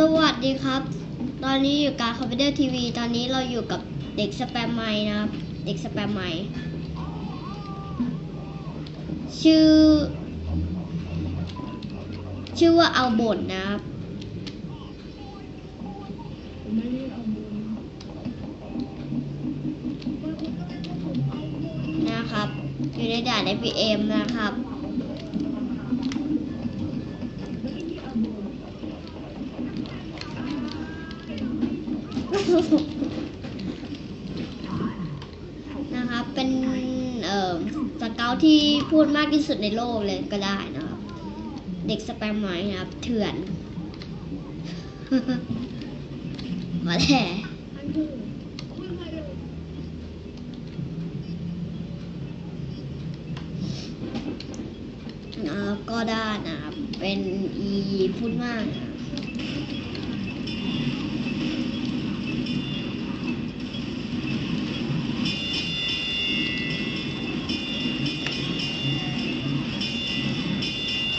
สวัสดีครับ ตอนนี้อยู่การคอมพิวเตอร์ทีวี ตอนนี้เราอยู่กับเด็กสแปมไมนะครับ เด็กสแปมไมชื่อ ชื่อว่าเอาบ่นนะครับ นะครับ อยู่ในด่าน FPM นะครับ นะครับ เป็นเอ่อสเกลที่พูดมากที่สุดในโลกเลยก็ได้นะครับ เด็กสแปมไม้นะครับ เถื่อนมาแหละนะครับก็ได้นะครับเป็นอีพูดมากนะ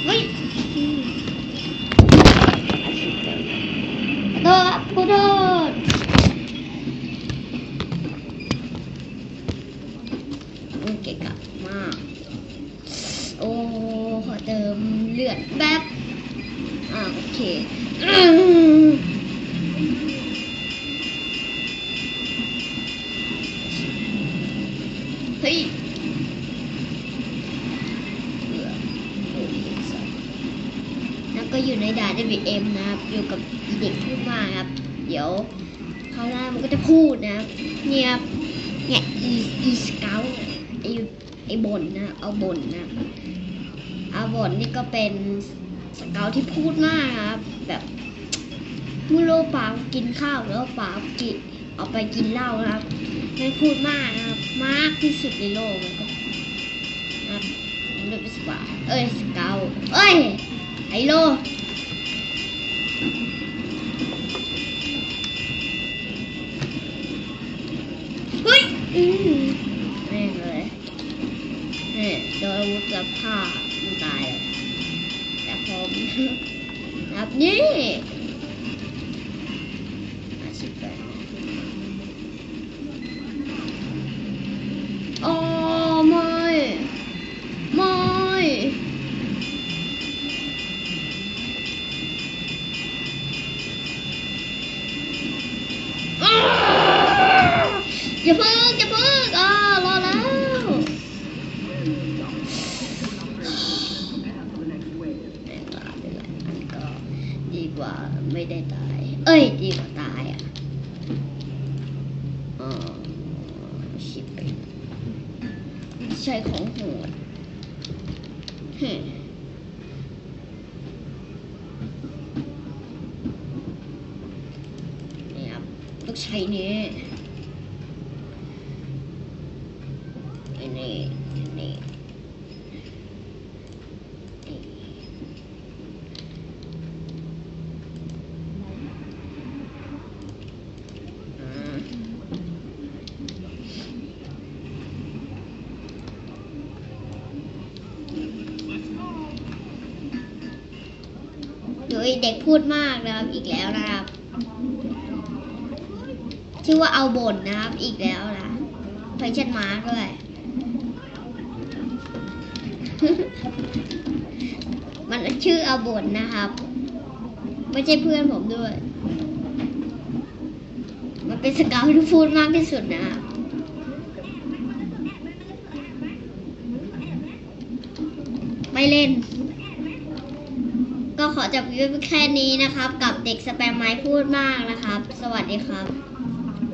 เฮ้ยโทษครับขอโทษโอเคกลับมาก โอ้ขอเติมเลือดแป๊บ อ่าโอเคเฮ้ยเบื่อโอ้ยสัสแล้ว ก็อยู่ในด่าน DBM นะครับ อยู่กับเด็กพูดมากครับ เดี๋ยวเขาวหน้ามันก็จะพูดนะครับเนี่ยครับเนี่ยอีอีสเกลไอไอบนนะ เอาบนนะเอาบนนี่ก็เป็นสเกลที่พูดมากครับ แบบมื่อโลปากินข้าวแล้วปากินเอาไปกินเหล้านะครับไม่พูดมากนะครับมากที่สุดในโลกเลยก็นะครับเรียกเป็นสปาเอ้ยสเกลเอ้ยไอโล ฮ้ยอืมแม่เลยเนี่โดนอาวุธกับผ้ามันตายเลยแต่ผมรับนี่อาชีพแบบโอ้ไม่ไม่อ้าวอย่าเพิ่ง กว่าไม่ได้ตาย เอ้ยดีกว่าตายอะอ๋อชิบไปใช้ของโหดเฮ้ยนี่ครับต้องใช้นี้อันนี้อันนี้นี่ อืมเดี๋ ยเด็กพูดมากนะครับอีกแล้วนะครับ ชื่อว่าเอาบ่นนะครับอีกแล้วนะไฟชันมาร์กด้วย มันชื่อเอาบ่นนะครับ ไม่ใช่เพื่อนผมด้วย มันเป็นสเกลที่พูดมากที่สุดนะครับไม่เล่น ก็ขอจบวิดีโอแค่นี้นะครับ กับเด็กสแปมไม้พูดมากนะครับ สวัสดีครับ